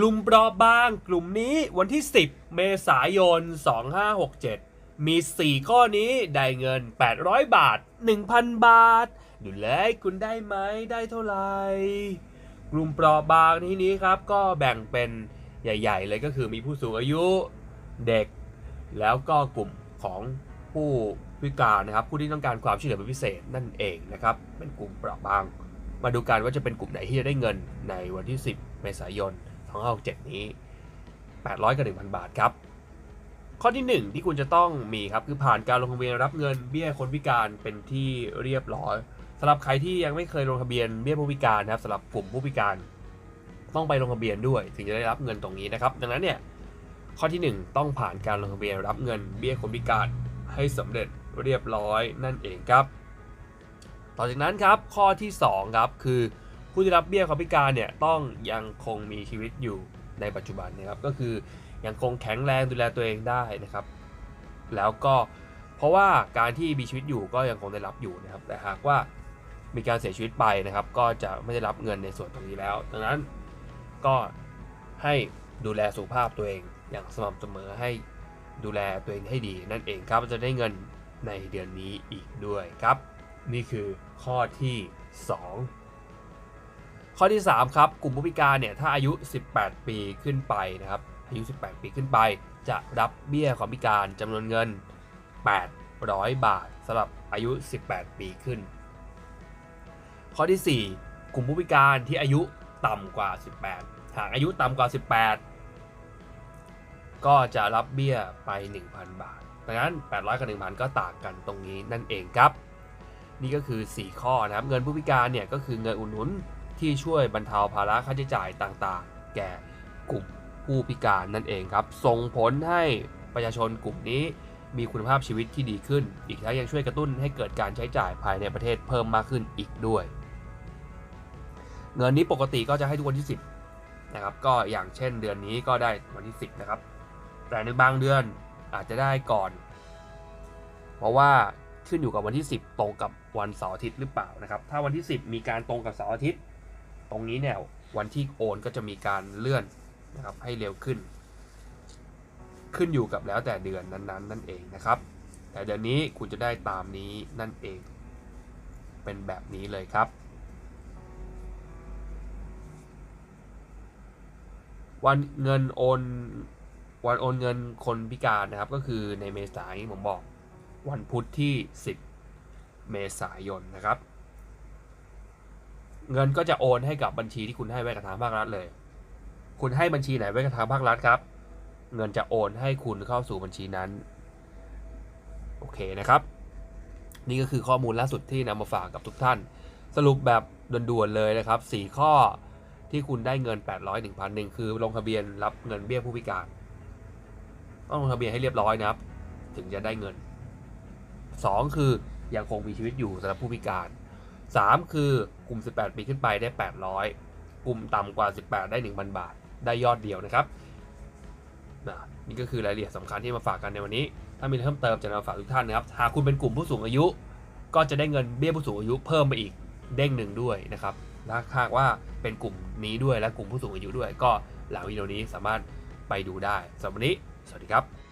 กลุ่มเปราะบางกลุ่มนี้วันที่ 10 เมษายน 2567 มี 4 ข้อนี้ได้เงิน 800 บาท 1,000 บาท ดูเลยคุณได้ไหมได้เท่าไหร่ กลุ่มเปราะบางที่นี้ครับก็แบ่งเป็นใหญ่ ๆ เลยก็คือมีผู้สูงอายุเด็ก แล้วก็กลุ่มของผู้พิการนะครับ ผู้ที่ต้องการความช่วยเหลือเป็นพิเศษนั่นเองนะครับ เป็นกลุ่มเปราะบาง มาดูกันว่าจะเป็นกลุ่มไหนที่จะได้เงินในวันที่ 10 เมษายน 2567นี้ 800กับ1,000 บาทครับ ข้อที่ 1 ที่คุณจะต้องมีครับ คือผ่านการลงทะเบียนรับเงินเบี้ยคนพิการเป็นที่เรียบร้อยสำหรับใครที่ยังไม่เคยลงทะเบียนเบี้ยผู้พิการนะครับสำหรับกลุ่มผู้พิการ ต้องไปลงทะเบียนด้วยถึงจะได้รับเงินตรงนี้นะครับ ดังนั้นเนี่ยข้อที่ 1 ต้องผ่านการลงทะเบียนรับเงินเบี้ยคนพิการให้สำเร็จเรียบร้อยนั่นเองครับ ต่อจากนั้นครับข้อที่ 2 ครับคือ ผู้ที่รับเบี้ยคนพิการเนี่ยต้องยังคงมีชีวิตอยู่ในปัจจุบันนะครับก็คือยังคงแข็งแรงดูแลตัวเองได้นะครับ แล้วก็เพราะว่าการที่มีชีวิตอยู่ก็ยังคงได้รับอยู่นะครับ แต่หากว่ามีการเสียชีวิตไปนะครับ ก็จะไม่ได้รับเงินในส่วนตรงนี้แล้ว ดังนั้นก็ให้ดูแลสุขภาพตัวเองอย่างสม่ำเสมอให้ดูแลตัวเองให้ดีนั่นเองครับจะได้เงินในเดือนนี้อีกด้วยครับ นี่คือข้อที่ 2 ข้อที่ 3 ครับ กลุ่มผู้พิการเนี่ยถ้าอายุ 18 ปีขึ้นไปนะครับอายุ 18 ปีขึ้นไป จะรับเบี้ยความพิการจำนวนเงิน 800 บาทสำหรับอายุ 18 ปีขึ้น ข้อที่ 4 กลุ่มผู้พิการที่อายุต่ำกว่า 18 หากอายุต่ำกว่า 18 ก็จะรับเบี้ยไป 1,000 บาทดังนั้น 800 กับ 1,000 ก็ต่างกันตรงนี้นั่นเองครับ นี่ก็คือ 4 ข้อนะครับ เงินผู้พิการเนี่ยก็คือเงินอุดหนุน ที่ช่วยบรรเทาภาระค่าใช้จ่ายต่างๆ แก่กลุ่มผู้พิการนั่นเองครับ ส่งผลให้ประชาชนกลุ่มนี้มีคุณภาพชีวิตที่ดีขึ้น อีกทั้งยังช่วยกระตุ้นให้เกิดการใช้จ่ายภายในประเทศเพิ่มมากขึ้นอีกด้วย เงินนี้ปกติก็จะให้ทุกวันที่ 10นะครับ ก็อย่างเช่นเดือนนี้ก็ได้วันที่ 10 นะครับ แต่ในบางเดือนอาจจะได้ก่อน เพราะว่าขึ้นอยู่กับวันที่ 10 ตรงกับวันเสาร์อาทิตย์หรือเปล่านะครับ ถ้าวันที่ 10 มีการตรงกับเสาร์อาทิตย์ ตรงนี้เนี่ยวันที่โอนก็จะมีการเลื่อนนะครับให้เร็วขึ้น ขึ้นอยู่กับแล้วแต่เดือนนั้นๆ นั่นเองนะครับ แต่เดือนนี้คุณจะได้ตามนี้นั่นเอง เป็นแบบนี้เลยครับ วันเงินโอนวันโอนเงินคนพิการนะครับก็คือในเมษายนผมบอก วันพุธที่ 10 เมษายนนะครับ เงินก็จะโอนให้กับบัญชีที่คุณให้ไว้กับทางภาครัฐเลย คุณให้บัญชีไหนไว้กับทางภาครัฐครับ เงินจะโอนให้คุณเข้าสู่บัญชีนั้น โอเคนะครับ นี่ก็คือข้อมูลล่าสุดที่นำมาฝากกับทุกท่าน สรุปแบบด่วนๆเลยนะครับ 4 ข้อที่คุณได้เงิน 800 1,000หนึ่งคือลงทะเบียนรับเงินเบี้ยผู้พิการ ต้องลงทะเบียนให้เรียบร้อยนะครับ ถึงจะได้เงิน 2 คือยังคงมีชีวิตอยู่สำหรับผู้พิการ 3 คือกลุ่ม 18 ปีขึ้นไปได้ 800 กลุ่มต่ำกว่า 18 ได้ 1,000 บาท ได้ยอดเดียวนะครับนะนี่ก็คือรายละเอียดสำคัญที่มาฝากกันในวันนี้ ถ้ามีเพิ่มเติมจะนำมาฝากทุกท่านนะครับ หากคุณเป็นกลุ่มผู้สูงอายุ ก็จะได้เงินเบี้ยผู้สูงอายุเพิ่มไปอีกเด้งหนึ่งด้วยนะครับและหากว่าเป็นกลุ่มนี้ด้วยและกลุ่มผู้สูงอายุด้วย ก็หลังวิดีโอนี้สามารถไปดูได้สำหรับวันนี้ สวัสดีครับ